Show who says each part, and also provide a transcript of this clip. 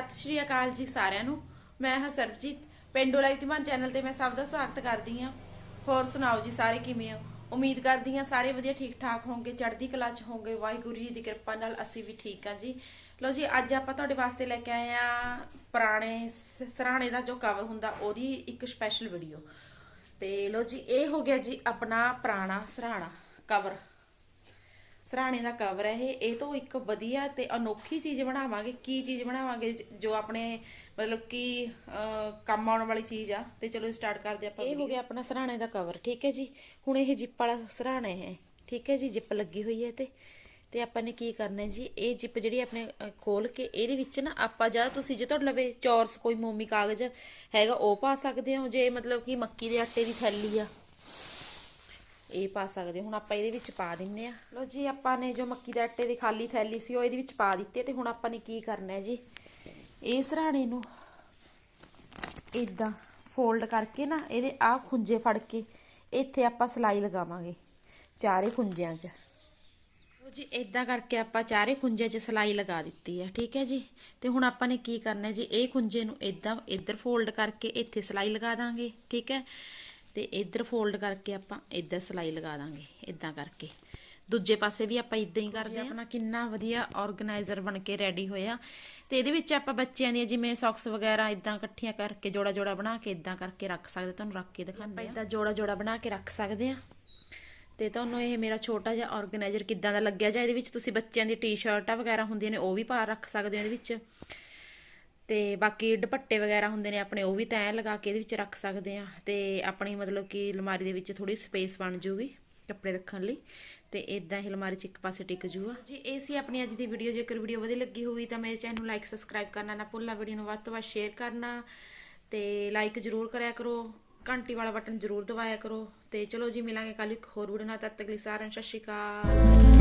Speaker 1: ਸਤਿ ਸ੍ਰੀ ਅਕਾਲ ਜੀ ਸਾਰਿਆਂ ਨੂੰ। ਮੈਂ ਹਾਂ ਸਰਬਜੀਤ। ਪਿੰਡੂ ਲਾਈਵ ਚੈਨਲ ਤੇ ਮੈਂ ਸਭ ਦਾ ਸਵਾਗਤ ਕਰਦੀ ਹਾਂ। ਹੋਰ ਸੁਣਾਓ ਜੀ ਸਾਰੇ ਕਿਵੇਂ ਹੋ? ਉਮੀਦ ਕਰਦੀ ਹਾਂ ਸਾਰੇ ਵਧੀਆ ਠੀਕ ਠਾਕ ਹੋਵੋਗੇ ਚੜ੍ਹਦੀ ਕਲਾ ਚ ਹੋਵੋਗੇ ਵਾਹਿਗੁਰੂ ਜੀ ਦੀ ਕਿਰਪਾ ਨਾਲ ਅਸੀਂ ਵੀ ਠੀਕ ਹਾਂ ਜੀ। ਲੋ ਜੀ, ਅੱਜ ਆਪਾਂ ਤੁਹਾਡੇ ਵਾਸਤੇ ਲੈ ਕੇ ਆਏ ਆ ਪੁਰਾਣੇ ਸ- ਸਰਾਣੇ ਦਾ ਜੋ ਕਵਰ ਹੁੰਦਾ, ਉਹਦੀ ਇੱਕ ਸਪੈਸ਼ਲ ਵੀਡੀਓ ਤੇ ਲੋ ਜੀ, ਇਹ ਹੋ ਗਿਆ ਜੀ ਆਪਣਾ ਪੁਰਾਣਾ ਸਰਾਣਾ ਕਵਰ ਸਰਾਣੇ ਦਾ ਕਵਰ ਹੈ ਇਹ। ਇਹ ਤੋਂ ਇੱਕ ਵਧੀਆ ਤੇ ਅਨੋਖੀ ਚੀਜ਼ ਬਣਾਵਾਂਗੇ। ਕੀ ਚੀਜ਼ ਬਣਾਵਾਂਗੇ? ਜ- ਆਪਣੇ ਮਤਲਬ ਕਿ ਕੰਮ ਆਉਣ ਵਾਲੀ ਚੀਜ਼ ਆ। ਤੇ ਚਲੋ ਸਟਾਰਟ ਕਰਦੇ ਆਪਾਂ ਇਹ ਹੋ ਗਿਆ ਆਪਣਾ ਸਰਾਣੇ ਦਾ ਕਵਰ ਠੀਕ ਹੈ ਜੀ? ਹੁਣ ਇਹ ਜਿੱਪ ਵਾਲਾ ਸਰਾਣਾ ਹੈ ਠੀਕ ਹੈ ਜੀ? ਜਿੱਪ ਲੱਗੀ ਹੋਈ ਹੈ ਤੇ ਤੇ ਆਪਾਂ ਨੇ ਕੀ ਕਰਨਾ ਹੈ ਜੀ? ਇਹ ਜਿੱਪ ਜਿਹੜੀ ਆਪਣੇ ਖੋਲ ਕੇ ਇਹਦੇ ਵਿੱਚ ਨਾ ਆਪਾਂ ਜਾਂ ਤੁਸੀਂ ਜੇ ਤੁਹਾਡੇ ਲਵੇ ਚੌਰਸ ਕੋਈ ਮੋਮੀ ਕਾਗਜ਼ ਹੈਗਾ ਉਹ ਪਾ ਸਕਦੇ ਹੋ। ਜੇ ਮਤਲਬ ਕਿ ਮੱਕੀ ਦੇ ਆਟੇ ਦੀ ਥੈਲੀ ਆ ਇਹ ਪਾ ਸਕਦੇ ਹੁਣ ਆਪਾਂ ਇਹਦੇ ਵਿੱਚ ਪਾ ਦਿੰਨੇ ਆ ਲੋ ਜੀ, ਆਪਾਂ ਨੇ ਜੋ ਮੱਕੀ ਦੇ ਆਟੇ ਦੀ ਖਾਲੀ ਥੈਲੀ ਸੀ, ਉਹ ਇਹਦੇ ਵਿੱਚ ਪਾ ਦਿੱਤੇ ਤੇ ਹੁਣ ਆਪਾਂ ਨੇ ਕੀ ਕਰਨਾ ਹੈ ਜੀ? ਇਹ ਸਰਾਣੇ ਨੂੰ ਇਦਾਂ ਫੋਲਡ ਕਰਕੇ ਨਾ, ਇਹਦੇ ਆਹ ਖੁੰਝੇ ਫੜ ਕੇ ਇੱਥੇ ਆਪਾਂ ਸਲਾਈ ਲਗਾਵਾਂਗੇ, ਚਾਰੇ ਖੁੰਝਿਆਂ 'ਚ। ਲਓ ਜੀ ਇਦਾਂ ਕਰਕੇ ਆਪਾਂ ਚਾਰੇ ਖੁੰਝੇ 'ਚ ਸਲਾਈ ਲਗਾ ਦਿੱਤੀ ਹੈ, ਠੀਕ ਹੈ ਜੀ? ਤੇ ਹੁਣ ਆਪਾਂ ਨੇ ਕੀ ਕਰਨਾ ਜੀ, ਇਹ ਖੁੰਝੇ ਨੂੰ ਇਦਾਂ ਇੱਧਰ ਫੋਲਡ ਕਰਕੇ ਇੱਥੇ ਸਲਾਈ ਲਗਾ ਦਾਂਗੇ, ਠੀਕ ਹੈ? ਤੇ ਇੱਧਰ ਫੋਲਡ ਕਰਕੇ ਆਪਾਂ ਇੱਧਰ ਸਲਾਈ ਲਗਾ ਦਾਂਗੇ ਇਦਾਂ ਕਰਕੇ। ਦੂਜੇ ਪਾਸੇ ਵੀ ਆਪਾਂ ਇਦਾਂ ਹੀ ਕਰਦੇ ਆ ਆਪਣਾ ਕਿੰਨਾ ਵਧੀਆ ਆਰਗੇਨਾਈਜ਼ਰ ਬਣ ਕੇ ਰੈਡੀ ਹੋਇਆ ਤੇ ਇਹਦੇ ਵਿੱਚ ਆਪਾਂ ਬੱਚਿਆਂ ਦੀਆਂ ਜਿਵੇਂ ਸੌਕਸ ਵਗੈਰਾ ਇਦਾਂ ਇਕੱਠੀਆਂ ਕਰਕੇ ਜੋੜਾ ਜੋੜਾ ਬਣਾ ਕੇ ਇਦਾਂ ਕਰਕੇ ਰੱਖ ਸਕਦੇ ਤੁਹਾਨੂੰ ਰੱਖ ਕੇ ਦਿਖਾਉਂਦੇ ਆ ਇਦਾਂ ਜੋੜਾ ਜੋੜਾ ਬਣਾ ਕੇ ਰੱਖ ਸਕਦੇ ਆ ਤੇ ਤੁਹਾਨੂੰ ਇਹ ਮੇਰਾ ਛੋਟਾ ਜਿਹਾ ਆਰਗੇਨਾਈਜ਼ਰ ਕਿੱਦਾਂ ਦਾ ਲੱਗਿਆ ਜਾਂ ਇਹਦੇ ਵਿੱਚ ਤੁਸੀਂ ਬੱਚਿਆਂ ਦੀ ਟੀ-ਸ਼ਰਟਾਂ ਵਗੈਰਾ ਹੁੰਦੀਆਂ ਨੇ ਉਹ ਵੀ ਪਾ ਰੱਖ ਸਕਦੇ ਹੋ ਇਹਦੇ ਵਿੱਚ। ਤੇ ਬਾਕੀ ਦੁਪੱਟੇ ਵਗੈਰਾ ਹੁੰਦੇ ਨੇ ਆਪਣੇ, ਉਹ ਵੀ ਤੈਅ ਲਗਾ ਕੇ ਇਹਦੇ ਵਿੱਚ ਰੱਖ ਸਕਦੇ ਆ ਤੇ ਆਪਣੀ ਮਤਲਬ ਕਿ ਅਲਮਾਰੀ ਦੇ ਵਿੱਚ ਥੋੜੀ ਸਪੇਸ ਬਣ ਜੂਗੀ ਕੱਪੜੇ ਰੱਖਣ ਲਈ। ਤੇ ਇਦਾਂ ਹੀ ਅਲਮਾਰੀ 'ਚ ਇੱਕ ਪਾਸੇ ਟਿਕ ਜੂਗਾ। ਜੀ ਇਹ ਸੀ ਆਪਣੀ ਅੱਜ ਦੀ ਵੀਡੀਓ, ਜੇਕਰ ਵੀਡੀਓ ਵਧੀਆ ਲੱਗੀ ਹੋਈ ਤਾਂ ਮੇਰੇ ਚੈਨਲ ਨੂੰ ਲਾਈਕ ਸਬਸਕ੍ਰਾਈਬ ਕਰਨਾ ਨਾ ਭੁੱਲਣਾ, ਵੀਡੀਓ ਨੂੰ ਵੱਧ ਤੋਂ ਵੱਧ ਸ਼ੇਅਰ ਕਰਨਾ। ਤੇ ਲਾਈਕ ਜ਼ਰੂਰ ਕਰਿਆ ਕਰੋ, ਘੰਟੀ ਵਾਲਾ ਬਟਨ ਜ਼ਰੂਰ ਦਬਾਇਆ ਕਰੋ। ਤੇ ਚਲੋ ਜੀ, ਮਿਲਾਂਗੇ ਕੱਲ ਇੱਕ ਹੋਰ ਵੀਡੀਓ ਨਾਲ, ਤਦ ਤੱਕ ਲਈ ਸਾਰਿਆਂ ਨੂੰ ਸਤਿ ਸ਼੍ਰੀ ਅਕਾਲ।